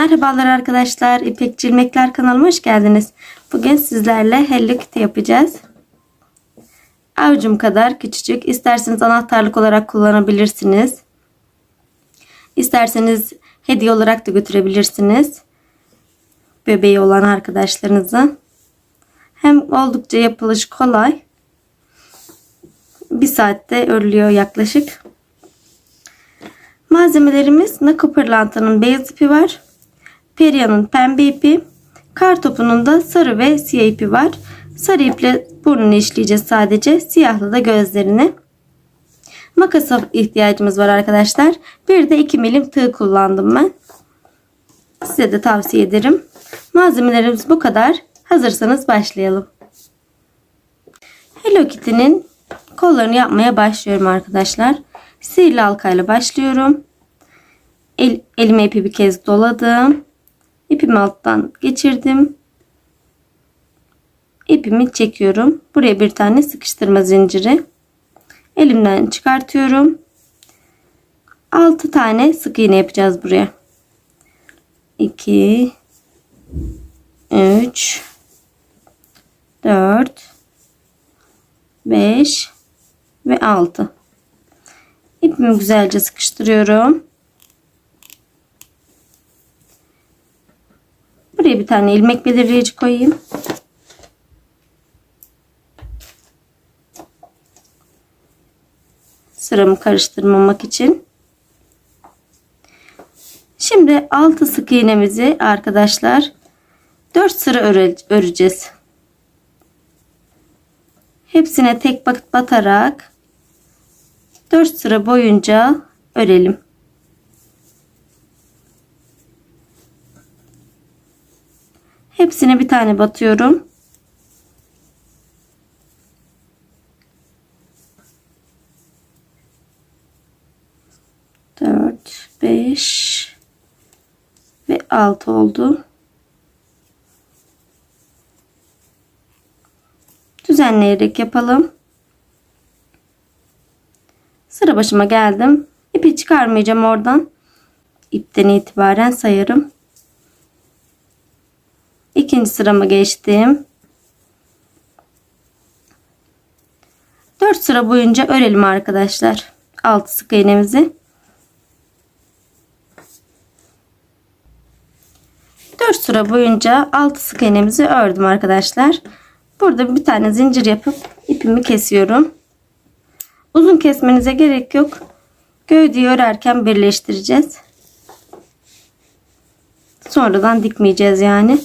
Merhabalar arkadaşlar. İpek İlmekler kanalıma hoş geldiniz. Bugün sizlerle Hello Kitty yapacağız. Avucum kadar küçücük. İsterseniz anahtarlık olarak kullanabilirsiniz. İsterseniz hediye olarak da götürebilirsiniz. Bebeği olan arkadaşlarınıza. Hem oldukça yapılışı kolay. Bir saatte örülüyor yaklaşık. Malzemelerimiz Nako Pırlanta'nın beyaz ipi var. Peria'nın pembe ipi. Kartopunun da sarı ve siyah ipi var. Sarı iple burnunu işleyeceğiz sadece. Siyahla da gözlerini. Makasa ihtiyacımız var arkadaşlar. Bir de 2 milim tığ kullandım ben. Size de tavsiye ederim. Malzemelerimiz bu kadar. Hazırsanız başlayalım. Hello Kitty'nin kollarını yapmaya başlıyorum arkadaşlar. Sihirli halkayla başlıyorum. El, elime ipi bir kez doladım. İpimi alttan geçirdim. İpimi çekiyorum. Buraya bir tane sıkıştırma zinciri. Elimden çıkartıyorum. 6 tane sık iğne yapacağız buraya. 2 3 4 5 ve 6 İpimi güzelce sıkıştırıyorum. Buraya bir tane ilmek belirleyici koyayım. Sıramı karıştırmamak için. Şimdi 6 sık iğnemizi arkadaşlar 4 sıra öreceğiz. Hepsine tek batarak 4 sıra boyunca örelim. Hepsine bir tane batıyorum. Dört, beş ve altı oldu. Düzenleyerek yapalım. Sıra başıma geldim. İpi çıkarmayacağım oradan. İpten itibaren sayarım. İkinci sırama geçtim. 4 sıra boyunca örelim arkadaşlar. 6 sık iğnemizi. 4 sıra boyunca 6 sık iğnemizi ördüm arkadaşlar. Burada bir tane zincir yapıp ipimi kesiyorum. Uzun kesmenize gerek yok. Gövdeyi örerken birleştireceğiz. Sonradan dikmeyeceğiz yani.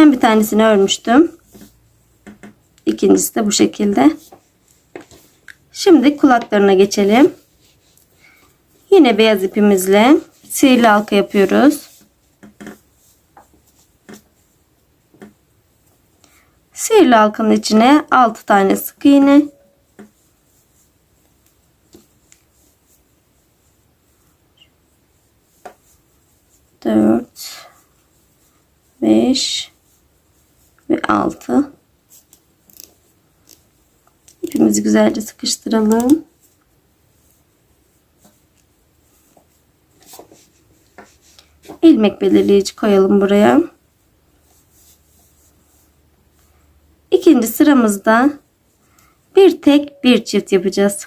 Ben bir tanesini örmüştüm. İkincisi de bu şekilde. Şimdi kulaklarına geçelim. Yine beyaz ipimizle sihirli halka yapıyoruz. Sihirli halkanın içine 6 tane sık iğne 4 5 ve 6 ipimizi güzelce sıkıştıralım. İlmek belirleyici koyalım buraya. İkinci sıramızda bir tek bir çift yapacağız.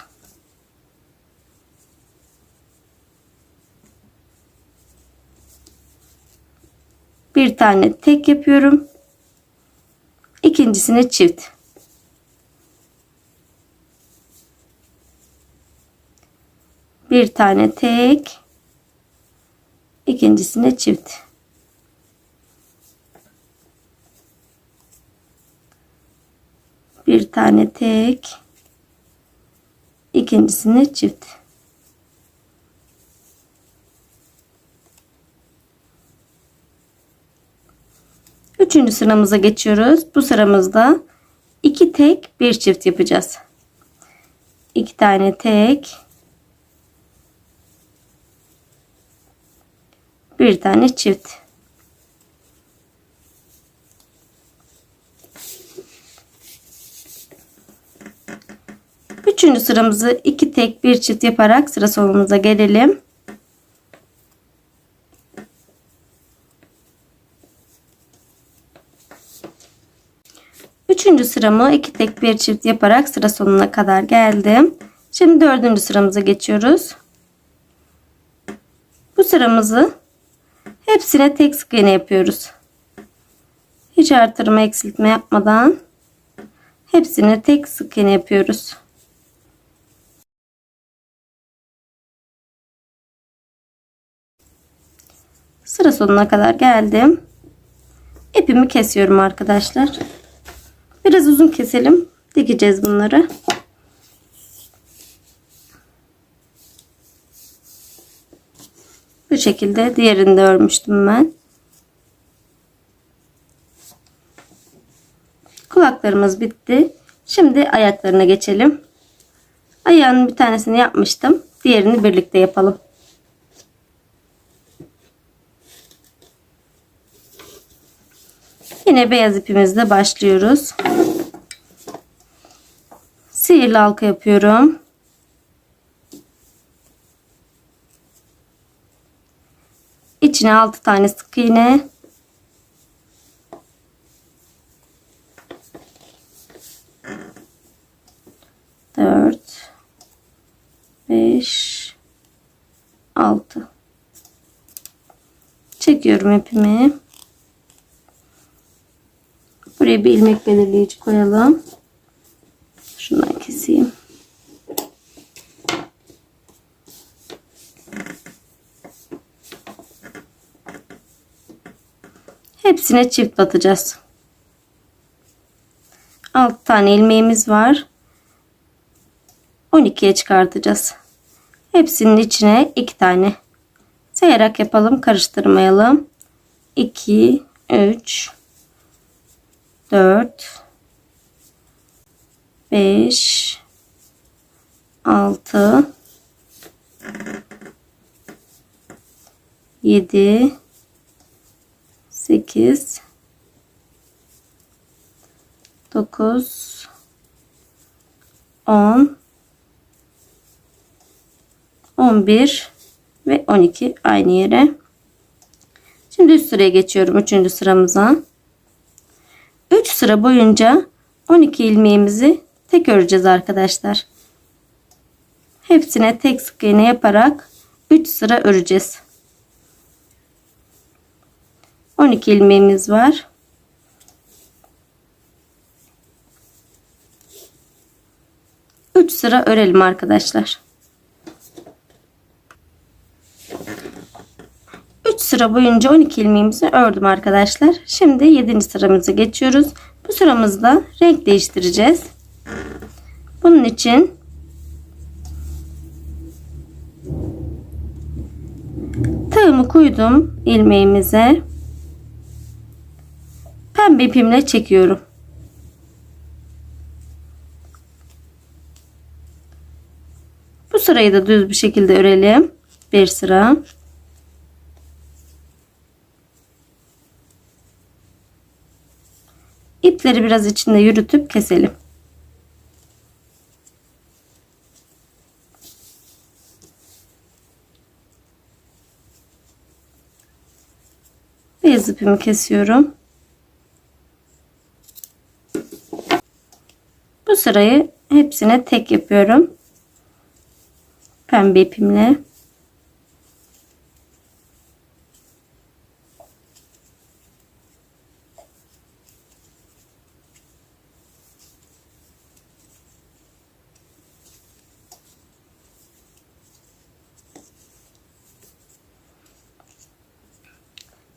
Bir tane tek yapıyorum. İkincisini çift. Bir tane tek. İkincisini çift. Bir tane tek. İkincisini çift. Üçüncü sıramıza geçiyoruz. Bu sıramızda iki tek bir çift yapacağız. İki tane tek. Bir tane çift. Üçüncü sıramızı iki tek bir çift yaparak sıra sonumuza gelelim. Üçüncü sıramı iki tek bir çift yaparak sıra sonuna kadar geldim. Şimdi dördüncü sıramıza geçiyoruz. Bu sıramızı hepsine tek sık iğne yapıyoruz. Hiç artırma eksiltme yapmadan hepsine tek sık iğne yapıyoruz. Sıra sonuna kadar geldim. İpimi kesiyorum arkadaşlar. Biraz uzun keselim. Dikeceğiz bunları. Bu şekilde diğerini de örmüştüm ben. Kulaklarımız bitti. Şimdi ayaklarına geçelim. Ayağının bir tanesini yapmıştım. Diğerini birlikte yapalım. Yine beyaz ipimizle başlıyoruz. Sihirli halka yapıyorum. İçine 6 tane sık iğne. Dört, beş, altı. Çekiyorum ipimi. Buraya bir ilmek belirleyici koyalım. Hepsine çift batacağız. 6 tane ilmeğimiz var. 12'ye çıkartacağız. Hepsinin içine 2 tane sayarak yapalım. Karıştırmayalım. 2 3 4 5 6 7 8 9 10 11 ve 12 aynı yere. Şimdi üst sıraya geçiyorum. Üçüncü sıramıza. 3 sıra boyunca 12 ilmeğimizi tek öreceğiz arkadaşlar. Hepsine tek sık iğne yaparak 3 sıra öreceğiz. 12 ilmeğimiz var. Üç sıra örelim arkadaşlar. 3 sıra boyunca 12 ilmeğimizi ördüm arkadaşlar. Şimdi 7. sıramıza geçiyoruz. Bu sıramızda renk değiştireceğiz. Bunun için tığımı koydum ilmeğimize. Pembe ipimle çekiyorum. Bu sırayı da düz bir şekilde örelim. Bir sıra. İpleri biraz içinde yürütüp keselim. Beyaz ipimi kesiyorum. Sırayı hepsine tek yapıyorum. Pembe ipimle.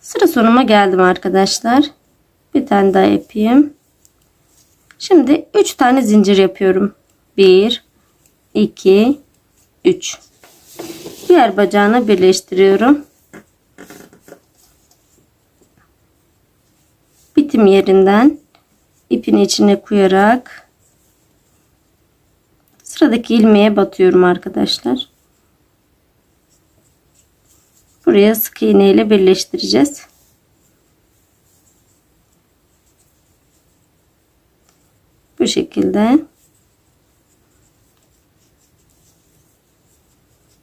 Sıra sonuma geldim arkadaşlar. Bir tane daha yapayım. Şimdi 3 tane zincir yapıyorum. 1 2 3 Diğer bacağını birleştiriyorum. Bitim yerinden ipin içine koyarak sıradaki ilmeğe batıyorum arkadaşlar. Buraya sık iğne ile birleştireceğiz. Bu şekilde.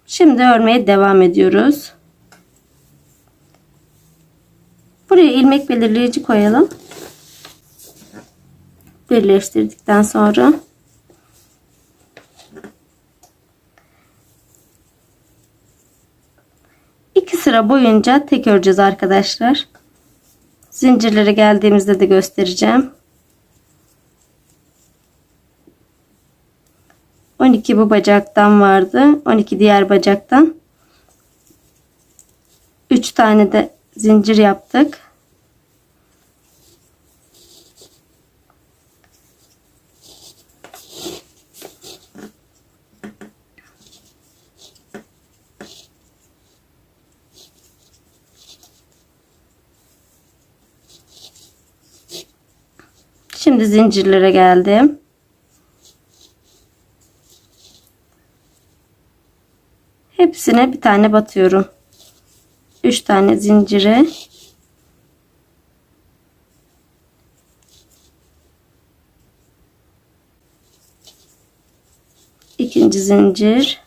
Şimdi örmeye devam ediyoruz. Buraya ilmek belirleyici koyalım. birleştirdikten sonra iki sıra boyunca tek öreceğiz arkadaşlar. Zincirlere geldiğimizde de göstereceğim. 12 bu bacaktan vardı. 12 diğer bacaktan. 3 tane de zincir yaptık. Şimdi zincirlere geldim. Hepsine bir tane batıyorum. 3 tane zincire ikinci zincir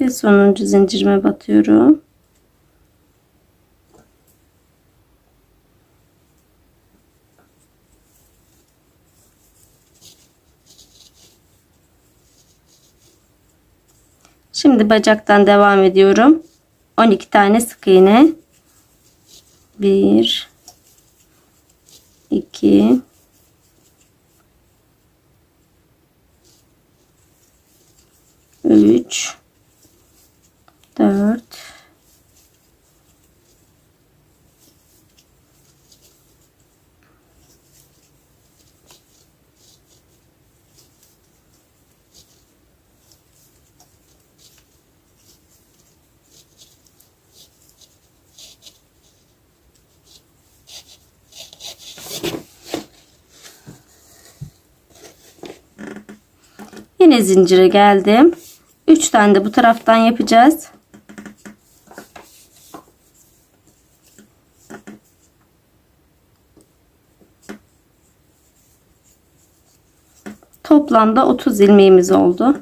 ve sonuncu zincirime batıyorum. Şimdi bacaktan devam ediyorum. 12 tane sık iğne. 1 2 3 4 Yine zincire geldim. 3 tane de bu taraftan yapacağız. Toplamda 30 ilmeğimiz oldu.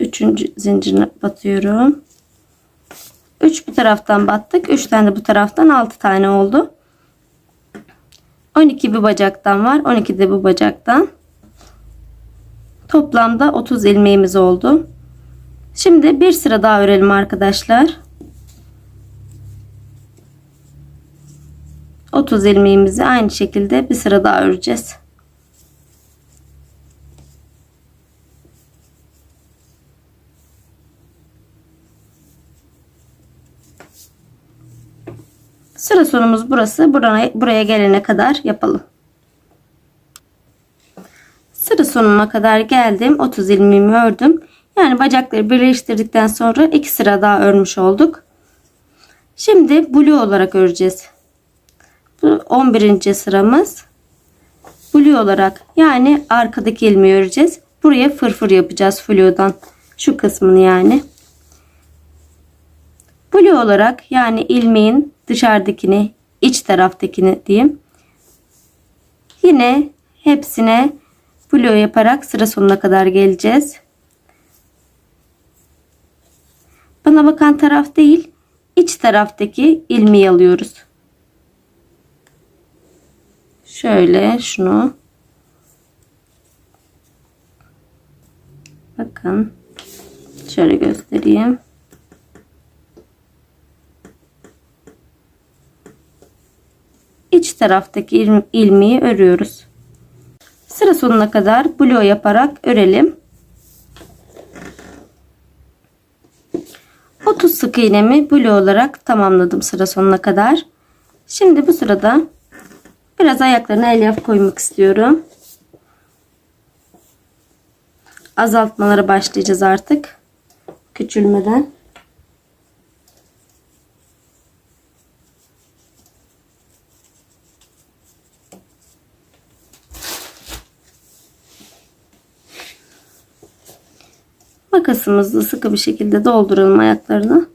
Üçüncü zincirine batıyorum. 3 bu taraftan battık. 3 tane de bu taraftan 6 tane oldu. 12 bir bacaktan var. 12 de bu bacaktan. Toplamda 30 ilmeğimiz oldu. Şimdi bir sıra daha örelim arkadaşlar. 30 ilmeğimizi aynı şekilde bir sıra daha öreceğiz. Sıra sonumuz burası. Buraya, buraya gelene kadar yapalım. Sıra sonuna kadar geldim. 30 ilmeğimi ördüm. Yani bacakları birleştirdikten sonra iki sıra daha örmüş olduk. Şimdi blue olarak öreceğiz. Bu 11. sıramız. Blue olarak yani arkadaki ilmeği öreceğiz. Buraya fırfır yapacağız fluodan. Şu kısmını yani. Blue olarak yani ilmeğin dışarıdakini, iç taraftakini diyeyim. Yine hepsine blue yaparak sıra sonuna kadar geleceğiz. Bana bakan taraf değil, iç taraftaki ilmeği alıyoruz. Şöyle şunu. Bakın. Şöyle göstereyim. iç taraftaki ilmeği örüyoruz. Sıra sonuna kadar blue yaparak örelim. 30 sık iğnemi blue olarak tamamladım sıra sonuna kadar. Şimdi bu sırada biraz ayaklarına elyaf koymak istiyorum. Azaltmalara başlayacağız artık. Küçülmeden. Makasımızla sıkı bir şekilde dolduralım ayaklarını.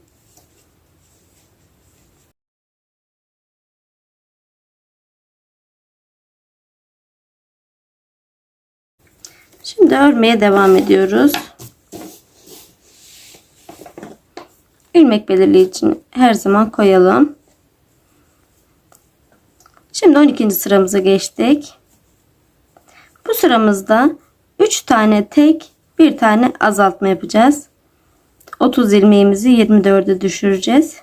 Şimdi örmeye devam ediyoruz. ilmek belirleyicini her zaman koyalım. Şimdi 12. sıramıza geçtik. Bu sıramızda 3 tane tek, bir tane azaltma yapacağız. 30 ilmeğimizi 24'e düşüreceğiz.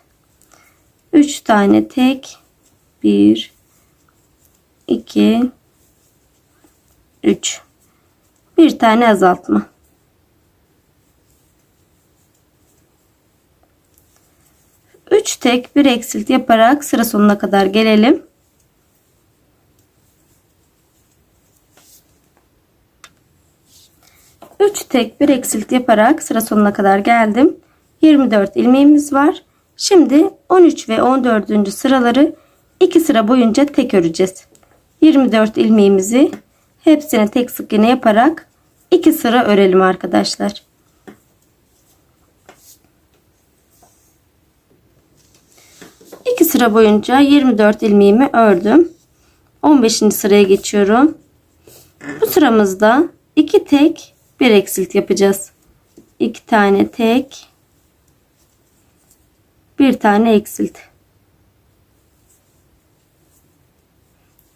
3 tane tek, 1 2 3 bir tane azaltma. Üç tek bir eksilt yaparak sıra sonuna kadar gelelim. 3 tek bir eksilt yaparak sıra sonuna kadar geldim. 24 ilmeğimiz var. Şimdi 13 ve 14. sıraları 2 sıra boyunca tek öreceğiz. 24 ilmeğimizi hepsine tek sık iğne yaparak 2 sıra örelim arkadaşlar. İki sıra boyunca 24 ilmeğimi ördüm. 15. sıraya geçiyorum. Bu sıramızda 2 tek bir eksilt yapacağız. 2 tane tek bir tane eksilt.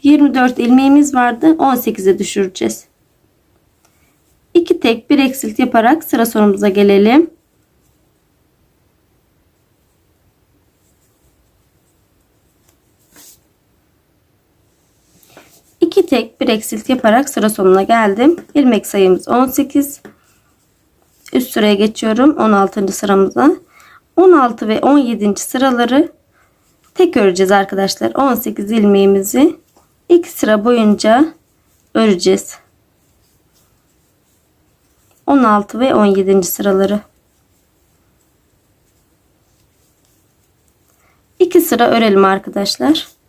24 ilmeğimiz vardı. 18'e düşüreceğiz. 2 tek bir eksilt yaparak sıra sonumuza gelelim. İki tek bir eksilt yaparak sıra sonuna geldim. İlmek sayımız 18. Üst sıraya geçiyorum 16. sıramıza. 16 ve 17. sıraları tek öreceğiz arkadaşlar. 18 ilmeğimizi iki sıra boyunca öreceğiz. 16 ve 17. sıraları. 2 sıra örelim arkadaşlar.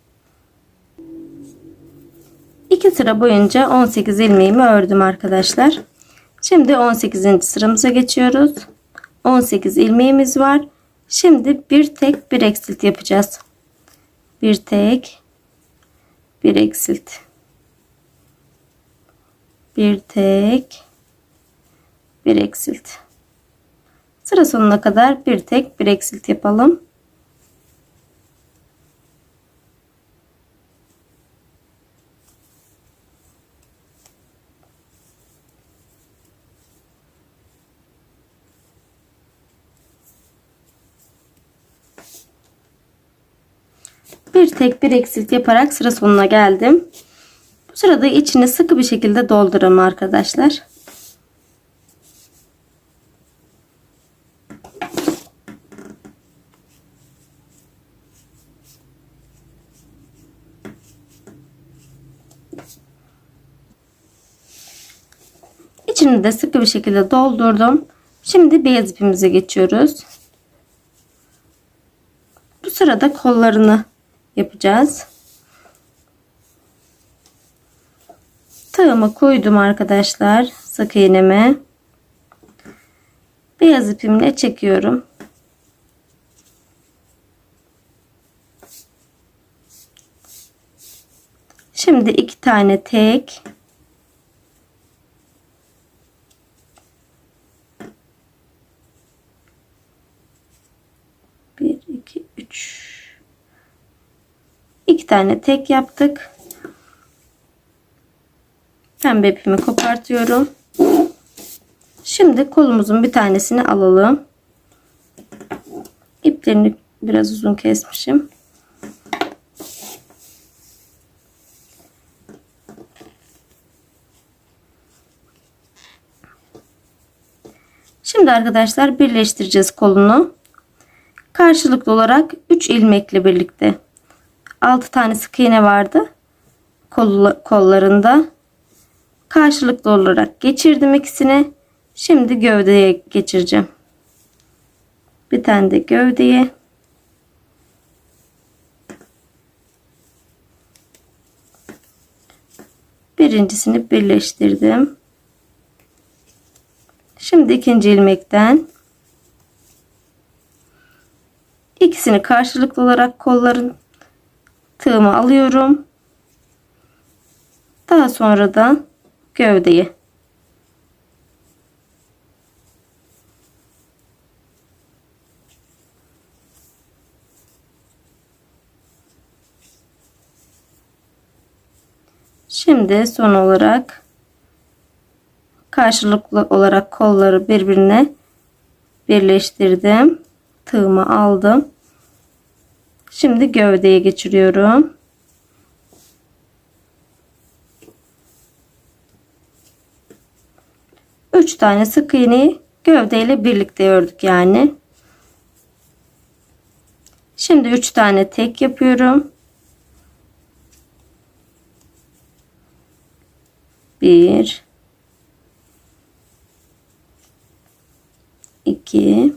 2 sıra boyunca 18 ilmeğimi ördüm arkadaşlar. Şimdi 18. sıramıza geçiyoruz. 18 ilmeğimiz var. Şimdi bir tek bir eksilt yapacağız. Bir tek bir eksilt. Bir tek bir eksilt. Sıra sonuna kadar bir tek bir eksilt yapalım. Bir tek bir eksilt yaparak sıra sonuna geldim. Bu sırada içini sıkı bir şekilde dolduralım arkadaşlar. İçini de sıkı bir şekilde doldurdum. Şimdi beyaz ipimize geçiyoruz. Bu sırada kollarını yapacağız. Tığımı koydum arkadaşlar. Sık iğneme. Beyaz ipimle çekiyorum. Şimdi iki tane tek bir iki üç iki tane tek yaptık. Pembe ipimi kopartıyorum. Şimdi kolumuzun bir tanesini alalım. İplerini biraz uzun kesmişim. Şimdi arkadaşlar birleştireceğiz kolunu. Karşılıklı olarak 3 ilmekle birlikte 6 tane sık iğne vardı. kollarında. Karşılıklı olarak geçirdim ikisini. Şimdi gövdeye geçireceğim. Bir tane de gövdeye. Birincisini birleştirdim. Şimdi ikinci ilmekten ikisini karşılıklı olarak kolların tığımı alıyorum. Daha sonra da gövdeyi. Şimdi son olarak karşılıklı olarak kolları birbirine birleştirdim. Tığımı aldım. Şimdi gövdeye geçiriyorum. Üç tane sık iğneyi gövdeyle birlikte ördük yani. Şimdi üç tane tek yapıyorum. Bir, iki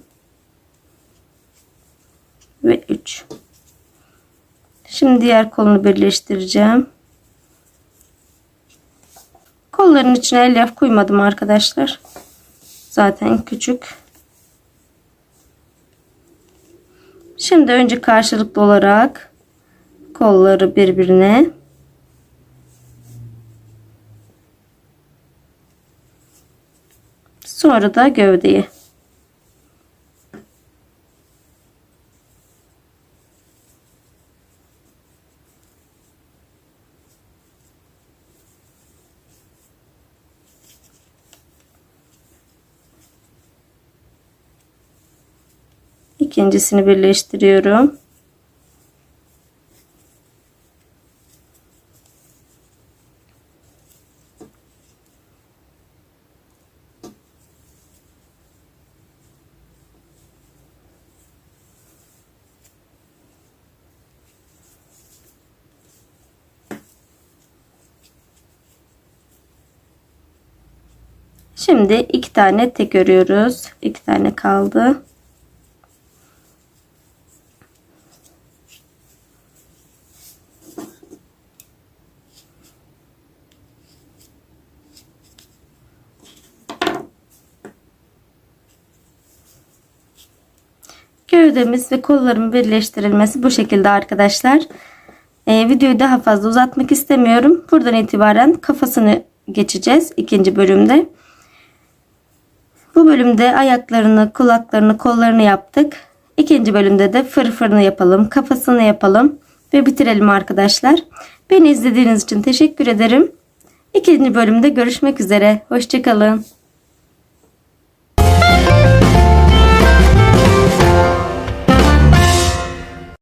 ve üç. Şimdi diğer kolunu birleştireceğim. Kolların içine elyaf koymadım arkadaşlar. Zaten küçük. Şimdi önce karşılıklı olarak kolları birbirine sonra da gövdeyi. İkincisini birleştiriyorum. Şimdi iki tane tek örüyoruz. İki tane kaldı. Gövdemiz ve kolların birleştirilmesi bu şekilde arkadaşlar. Ee, videoyu daha fazla uzatmak istemiyorum. Buradan itibaren kafasını geçeceğiz ikinci bölümde. Bu bölümde ayaklarını, kulaklarını, kollarını yaptık. İkinci bölümde de fırfırını yapalım, kafasını yapalım ve bitirelim arkadaşlar. Beni izlediğiniz için teşekkür ederim. İkinci bölümde görüşmek üzere. Hoşçakalın.